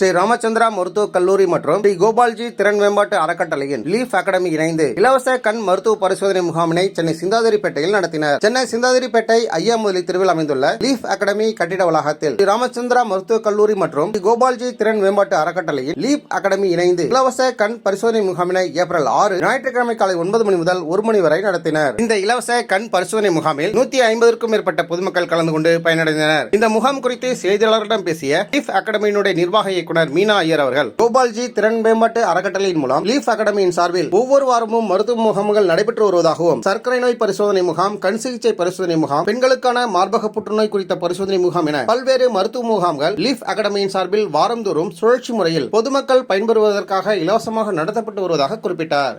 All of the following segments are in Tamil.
ஸ்ரீ ராமச்சந்திரா மருத்துவக் கல்லூரி மற்றும் ஸ்ரீ கோபால்ஜி திறன் மேம்பாட்டு அறக்கட்டளையின் லீஃப் அகாடமி இணைந்து இலவச கண் மருத்துவ பரிசோதனை முகாமினை சென்னை சிந்தாதிரிப்பேட்டையில் நடத்தினர். சென்னை சிந்தாதிரிப்பேட்டை ஐயா முதலி தெருவில் அமைந்துள்ள லீஃப் அகாடமி கட்டிட வளாகத்தில் ஸ்ரீ ராமச்சந்திரா மருத்துவக் கல்லூரி மற்றும் ஸ்ரீ கோபால்ஜி திறன் மேம்பாட்டு அறக்கட்டளையின் லீப் அகாடமி இணைந்து இலவச கண் பரிசோதனை முகாமினை ஏப்ரல் ஆறு ஞாயிற்றுக்கிழமை காலை ஒன்பது மணி முதல் ஒரு மணி வரை நடத்தினர். இந்த இலவச கண் பரிசோதனை முகாமில் நூத்தி ஐம்பதற்கும் மேற்பட்ட பொதுமக்கள் கலந்து கொண்டு பயனடைந்தனர். இந்த முகாம் குறித்து செய்தியாளர்களிடம் பேசிய லீஃப் அகாடமியினுடைய நிர்வாக இயக்குனர் மீனா ஐயர் அவர்கள். கோபால்ஜி திறன் மேம்பாட்டு அறக்கட்டளையின் மூலம் லீஃப் அகாடமியின் சார்பில் ஒவ்வொரு வாரமும் மருத்துவ முகாம்கள் நடைபெற்று வருவதாகவும் சர்க்கரை நோய் பரிசோதனை முகாம் கண் சிகிச்சை பரிசோதனை முகாம் பெண்களுக்கான மார்பக புற்றுநோய் குறித்த பரிசோதனை முகாம் என பல்வேறு மருத்துவ முகாம்கள் லீஃப் அகாடமியின் சார்பில் வாரந்தோறும் சுழற்சி முறையில் பொதுமக்கள் பயன்பெறுவதற்காக இலவசமாக நடத்தப்பட்டு வருவதாக குறிப்பிட்டார்.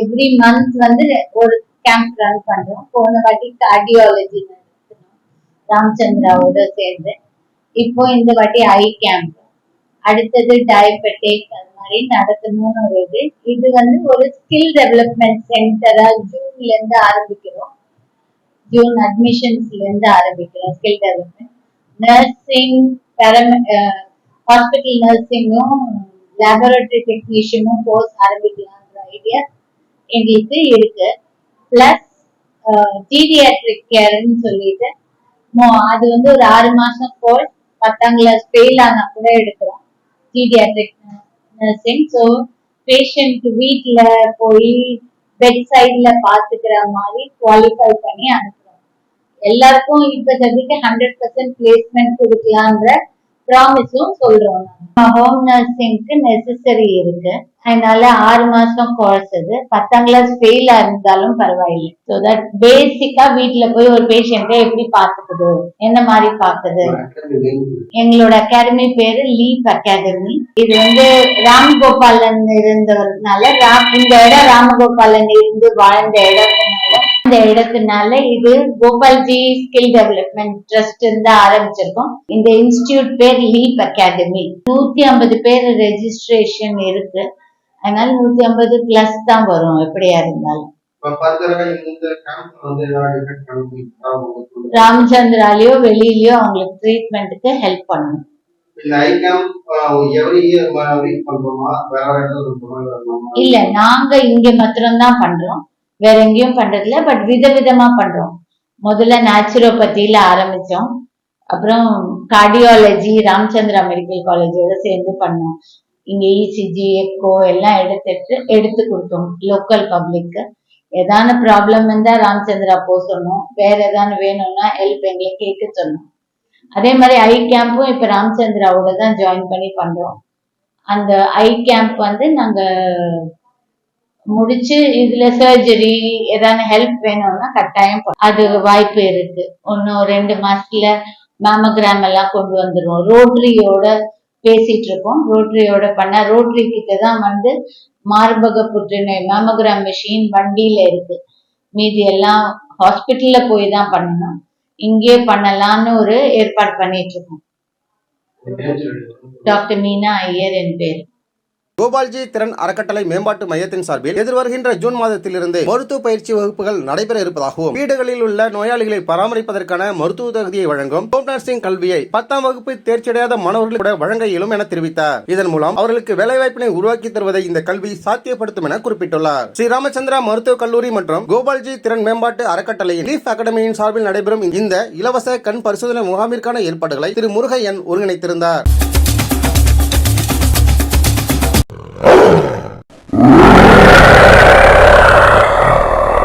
எவ்ரி மந்த் வந்து ஒரு கேம்ப் ரன் பண்றோம். போன வாட்டி கார்டியாலஜி ராமச்சந்திராவோட சேர்ந்து. இப்போ இந்த வாட்டி ஐ கேம்ப் அடுத்தது டயபெட்டிக் அது மாதிரி நடத்தணும்னு ஒரு இது. இது வந்து ஒரு ஸ்கில் டெவலப்மெண்ட் சென்டரா ஜூன்ல இருந்து ஆரம்பிக்கிறோம். ஜூன் அட்மிஷன்ஸ்ல இருந்து ஆரம்பிக்கிறோம் ஸ்கில் டெவலப்மெண்ட் நர்சிங் ஹாஸ்பிட்டல் நர்சிங்கும் லேபரட்டரி டெக்னீஷியனும் கோர்ஸ் ஆரம்பிக்கலாம்ன்ற ஐடியா எங்களுக்கு இருக்கு. பிளஸ் ஜீடியாட்ரிக் கேர்னு சொல்லிட்டு அது வந்து ஒரு ஆறு மாசம் கோர்ஸ் பத்தாம் கிளாஸ் ஃபெயில் ஆனா கூட எடுக்கிறோம். பீடியாட்ரிக் நர்சிங் ஸோ பேஷண்ட் வீட்ல போய் பெட் சைட்ல பாத்துக்கிற மாதிரி குவாலிஃபை பண்ணி அனுப்புகிறோம் எல்லாருக்கும் இப்போ இப்போதைக்கு ஹண்ட்ரட் பர்சன்ட் பிளேஸ்மெண்ட் கொடுக்கலான்ற ப்ராமிஸும் சொல்றோம். ஹோம் நர்சிங்க்கு நெசசரி இருக்கு. அதனால ஆறு மாசம் கோர்ஸ் இது பத்தாம் கிளாஸ் ஃபெயிலா இருந்தாலும் பரவாயில்லை. ஸோ தட் பேசிக்கா வீட்ல போய் ஒரு பேஷண்ட்டை எப்படி பாத்துக்குது என்ன மாதிரி பாக்குது எங்களோட அகாடமி பேரு லீப் அகாடமி இது வந்து ராம்கோபாலன் இருந்தவர்னால ராம் இந்த இடம் ராமகோபாலன் இருந்து வாழ்ந்த இடத்தினால இந்த இடத்தினால இது கோபால்ஜி ஸ்கில் டெவலப்மெண்ட் ட்ரஸ்ட் இருந்து ஆரம்பிச்சிருக்கோம். இந்த இன்ஸ்டிடியூட் பேர் லீப் அகாடமி நூத்தி ஐம்பது பேர் ரெஜிஸ்ட்ரேஷன் இருக்கு. அதனால நூத்தி ஐம்பது பிளஸ் தான் வரும் எப்படியா இருந்தாலும்? ராமச்சந்திராலயோ வெளியிலயோ அவங்களுக்கு ட்ரீட்மெண்ட்டுக்கு ஹெல்ப் பண்ணணும். இல்ல நாங்க இங்க மாத்திரம்தான் பண்றோம். வேற எங்கேயும் பண்றதில்ல பட் விதவிதமா பண்றோம். முதல்ல நேச்சுரோபதியில ஆரம்பிச்சோம். அப்புறம் கார்டியாலஜி ராமச்சந்திரா மெடிக்கல் காலேஜோட சேர்ந்து பண்ணோம். இங்க இசிஜி எக்கோ எல்லாம் எடுத்துட்டு எடுத்து கொடுத்தோம் லோக்கல் பப்ளிக்கு ஏதான ப்ராப்ளம் இருந்தா ராமச்சந்திரா போக சொன்னோம். வேற ஏதாவது வேணும்னா ஹெல்ப் எங்களை கேட்க சொன்னோம். அதே மாதிரி ஐ கேம்பும் இப்ப ராமச்சந்திராவோட தான் ஜாயின் பண்ணி பண்றோம். அந்த ஐ கேம்ப் வந்து நாங்க முடிச்சு இதுல சர்ஜரி ஏதாவது ஹெல்ப் வேணும்னா கட்டாயம் அது வாய்ப்பு இருக்கு. இன்னும் ரெண்டு மாசத்துல மேமகிராம் எல்லாம் கொண்டு வந்துருவோம். ரோட்டரியோட பேசிட்டு இருக்கோம். ரோட்டரியோட பண்ண ரோட்டரி கிட்ட தான் வந்து மார்பக புற்றுநோய் மேமகிராம் மிஷின் வண்டியில இருக்கு. மீதி எல்லாம் ஹாஸ்பிட்டல்ல போய் தான் பண்ணணும். இங்கேயே பண்ணலாம்னு ஒரு ஏற்பாடு பண்ணிட்டு இருக்கோம். டாக்டர் மீனா ஐயர் என் பேர். கோபால்ஜி திறன் அறக்கட்டளை மேம்பாட்டு மையத்தின் சார்பில் எதிர்வருகின்ற ஜூன் மாதத்திலிருந்து மருத்துவ பயிற்சி வகுப்புகள் நடைபெற இருப்பதாகவும் வீடுகளில் உள்ள நோயாளிகளை பராமரிப்பதற்கான மருத்துவ தகுதியை வழங்கும் ஹோம் நர்சிங் கல்வியை பத்தாம் வகுப்பு தேர்ச்சியடையாத மாணவர்கள் கூட வழங்க இயலும் என தெரிவித்தார். இதன் மூலம் அவர்களுக்கு வேலைவாய்ப்பினை உருவாக்கி தருவதை இந்த கல்வி சாத்தியப்படுத்தும் என குறிப்பிட்டுள்ளார். ஸ்ரீ ராமச்சந்திரா மருத்துவக் கல்லூரி மற்றும் கோபால்ஜி திறன் மேம்பாட்டு அறக்கட்டளையின் லீஃப் அகாடமியின் சார்பில் நடைபெறும் இந்த இலவச கண் பரிசோதனை முகாமிற்கான ஏற்பாடுகளை திரு முருகையன் ஒருங்கிணைத்திருந்தார். Oh!